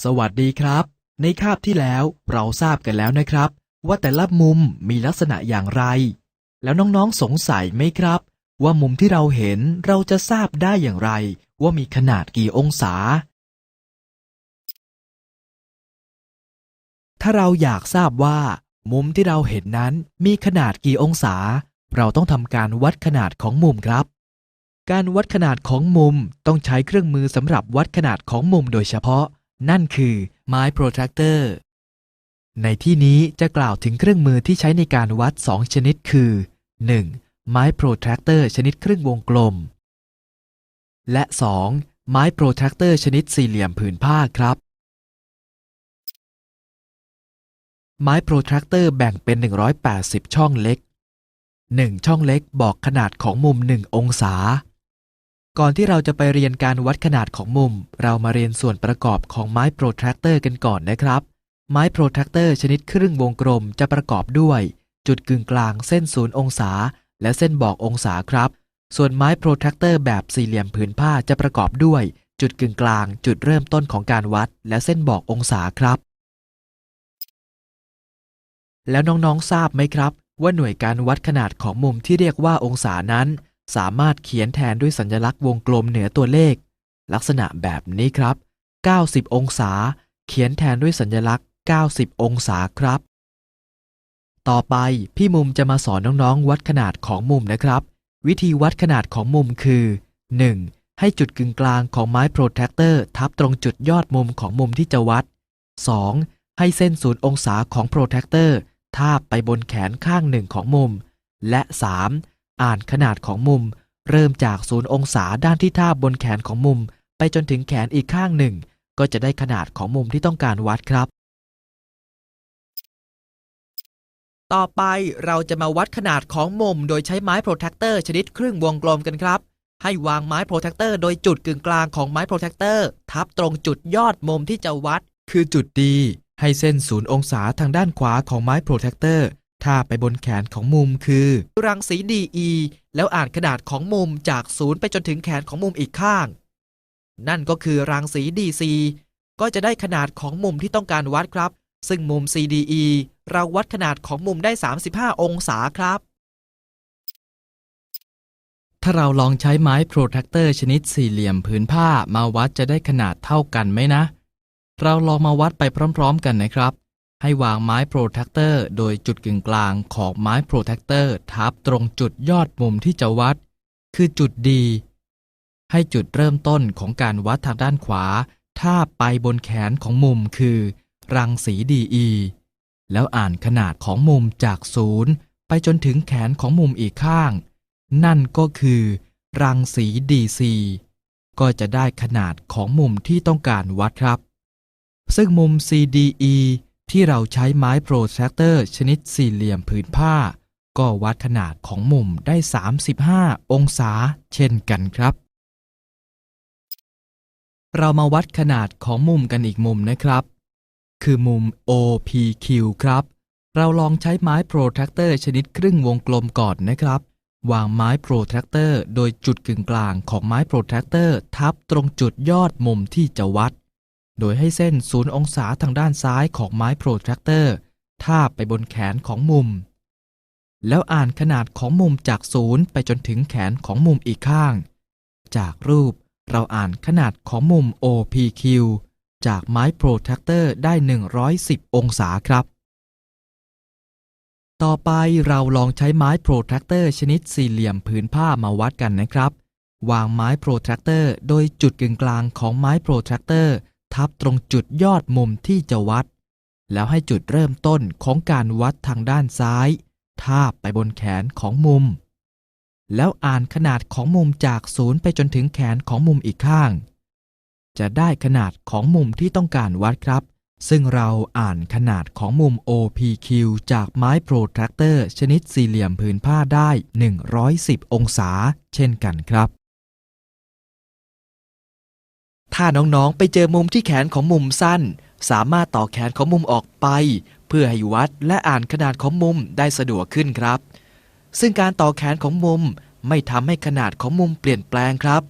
สวัสดีครับ ในคาบที่แล้วเราทราบกันแล้วนะครับ ว่าแต่ละมุมมีลักษณะอย่างไร แล้วน้องๆสงสัยไหมครับ ว่ามุมที่เราเห็นเราจะทราบได้อย่างไร ว่ามีขนาดกี่องศา ถ้าเราอยากทราบว่า มุมที่เราเห็นนั้นมีขนาดกี่องศา เราต้องทำการวัดขนาดของมุมครับ การวัดขนาดของมุมต้องใช้เครื่องมือสำหรับวัดขนาดของมุมโดยเฉพาะ นั่นคือไม้โปรแทรคเตอร์ในที่นี้จะกล่าวถึงเครื่องมือที่ใช้ในการวัด 2 ชนิดคือ 1. ไม้โปรแทรคเตอร์ชนิดครึ่งวงกลม และ 2. ไม้โปรแทรคเตอร์ชนิดสี่เหลี่ยมผืนผ้าครับ ไม้โปรแทรคเตอร์แบ่งเป็น 180 ช่องเล็ก 1 ช่องเล็กบอกขนาดของมุม 1 องศา ก่อนที่เราจะไปเรียนการวัดขนาดของมุม เรามาเรียนส่วนประกอบของไม้โปรแทรคเตอร์กันก่อนนะครับ ไม้โปรแทรคเตอร์ชนิดครึ่งวงกลมจะประกอบด้วย จุดกึ่งกลางเส้นศูนย์องศา และเส้นบอกองศาครับ ส่วนไม้โปรแทรคเตอร์แบบสี่เหลี่ยมผืนผ้าจะประกอบด้วย จุดกึ่งกลาง จุดเริ่มต้นของการวัด และเส้นบอกองศาครับ แล้วน้องๆทราบไหมครับ ว่าหน่วยการวัดขนาดของมุมที่เรียกว่าองศานั้น สามารถเขียนแทนด้วยสัญลักษณ์วงกลมเหนือตัวเลข ลักษณะแบบนี้ครับ 90 องศา เขียนแทนด้วยสัญลักษณ์ 90 องศาครับ ต่อไปพี่มุมจะมาสอนน้องๆ วัดขนาดของมุมนะครับ วิธีวัดขนาดของมุมคือ 1. ให้จุดกึ่งกลางของไม้โปรแทคเตอร์ทับตรงจุดยอดมุมของมุมที่จะวัด 2. ให้เส้นศูนย์องศาของโปรแทคเตอร์ทาบไปบนแขนข้างหนึ่งของมุม และ 3. อ่านขนาดของมุม เริ่มจากศูนย์องศาด้านที่ท่าบนแขนของมุม ไปจนถึงแขนอีกข้างหนึ่ง ก็จะได้ขนาดของมุมที่ต้องการวัดครับ ต่อไปเราจะมาวัดขนาดของมุม โดยใช้ไม้โปรแทคเตอร์ชนิดครึ่งวงกลมกันครับ ให้วางไม้โปรแทคเตอร์โดยจุดกึ่งกลางของไม้โปรแทคเตอร์ทับตรงจุดยอดมุมที่จะวัด คือจุดดีให้เส้นศูนย์องศาทางด้านขวาของไม้โปรแทคเตอร์ ทาไปบนแขนของมุมคือรังสี DE แล้วอ่านขนาดของมุมจากศูนย์ไปจนถึงแขนของมุมอีกข้าง นั่นก็คือรังสี DC ก็จะได้ขนาดของมุมที่ต้องการวัดครับ ซึ่งมุม CDE เราวัดขนาดของมุมได้ 35 องศาครับ ถ้าเราลองใช้ไม้โปรแทคเตอร์ชนิดสี่เหลี่ยมผืนผ้ามาวัดจะได้ขนาดเท่ากันไหมนะ เราลองมาวัดไปพร้อม ๆ กันนะครับ ให้วางไม้โปรแทคเตอร์โดยจุดกึ่งกลางของไม้โปรแทคเตอร์ทับตรงจุดยอดมุมที่จะวัด คือจุดดี ให้จุดเริ่มต้นของการวัดทางด้านขวาทาบไปบนแขนของมุมคือ รังสี DE แล้วอ่านขนาดของมุมจากศูนย์ไปจนถึงแขนของมุมอีกข้าง นั่นก็คือ รังสี DC ก็จะได้ขนาดของมุมที่ต้องการวัดครับ ซึ่งมุม CDE ที่เราใช้ไม้โปรแทรคเตอร์ ชนิดสี่เหลี่ยมผืนผ้า ก็วัดขนาดของมุมได้ 35 องศาเช่นกันครับ เรามาวัดขนาดของมุมกันอีกมุมนะครับ คือมุม OPQ ครับ เราลองใช้ไม้โปรแทรคเตอร์ชนิดครึ่งวงกลมก่อนนะครับวางไม้โปรแทรคเตอร์ โดยจุดกึ่งกลางของไม้โปรแทรคเตอร์ ทับตรงจุดยอดมุมที่จะวัด โดยให้เส้นศูนย์องศาทางด้านซ้ายของไม้โปรแทรคเตอร์ทาบไปบนแขนของมุม แล้วอ่านขนาดของมุมจากศูนย์ไปจนถึงแขนของมุมอีกข้าง จากรูปเราอ่านขนาดของมุม OPQ จากไม้โปรแทรคเตอร์ได้ 110 องศาครับ ต่อไปเราลองใช้ไม้โปรแทรคเตอร์ชนิดสี่เหลี่ยมผืนผ้ามาวัดกันนะครับ วางไม้โปรแทรคเตอร์โดยจุดกึ่งกลางของไม้โปรแทรคเตอร์ ทับตรงจุดยอดมุมที่จะวัด แล้วให้จุดเริ่มต้นของการวัดทางด้านซ้าย ทาบไปบนแขนของมุม แล้วอ่านขนาดของมุมจากศูนย์ไปจนถึงแขนของมุมอีกข้าง จะได้ขนาดของมุมที่ต้องการวัดครับ ซึ่งเราอ่านขนาดของมุม OPQ จากไม้โปรแทรคเตอร์ ชนิดสี่เหลี่ยมผืนผ้าได้ 110 องศา เช่นกันครับ ถ้าน้องๆ ไปเจอมุมที่แขนของมุมสั้น สามารถต่อแขนของมุมออกไป เพื่อให้วัดและอ่านขนาดของมุมได้สะดวกขึ้นครับ ซึ่งการต่อแขนของมุมไม่ทำให้ขนาดของมุมเปลี่ยนแปลงครับ